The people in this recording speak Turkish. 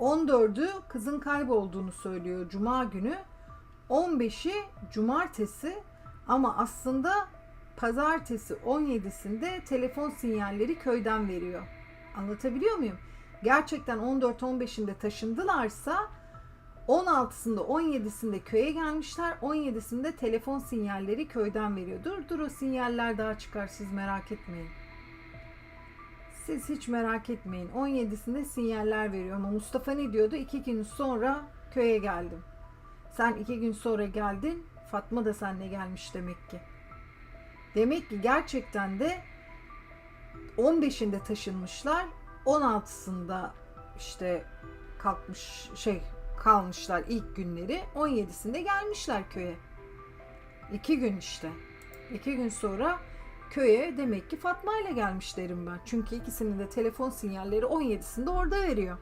14'ü kızın kaybolduğunu söylüyor cuma günü. 15'i cumartesi ama aslında pazartesi 17'sinde telefon sinyalleri köyden veriyor. Anlatabiliyor muyum? Gerçekten 14-15'inde taşındılarsa 16'sında 17'sinde köye gelmişler. 17'sinde telefon sinyalleri köyden veriyor. Dur dur o sinyaller daha çıkar siz merak etmeyin. Siz hiç merak etmeyin. 17'sinde sinyaller veriyor ama Mustafa ne diyordu? İki gün sonra köye geldim. Sen iki gün sonra geldin. Fatma da seninle gelmiş demek ki. Demek ki gerçekten de 15'inde taşınmışlar. 16'sında işte kalkmış şey kalmışlar ilk günleri. 17'sinde gelmişler köye. İki gün işte. İki gün sonra köye demek ki Fatma ile gelmiş derim ben. Çünkü ikisinin de telefon sinyalleri 17'sinde orada veriyor.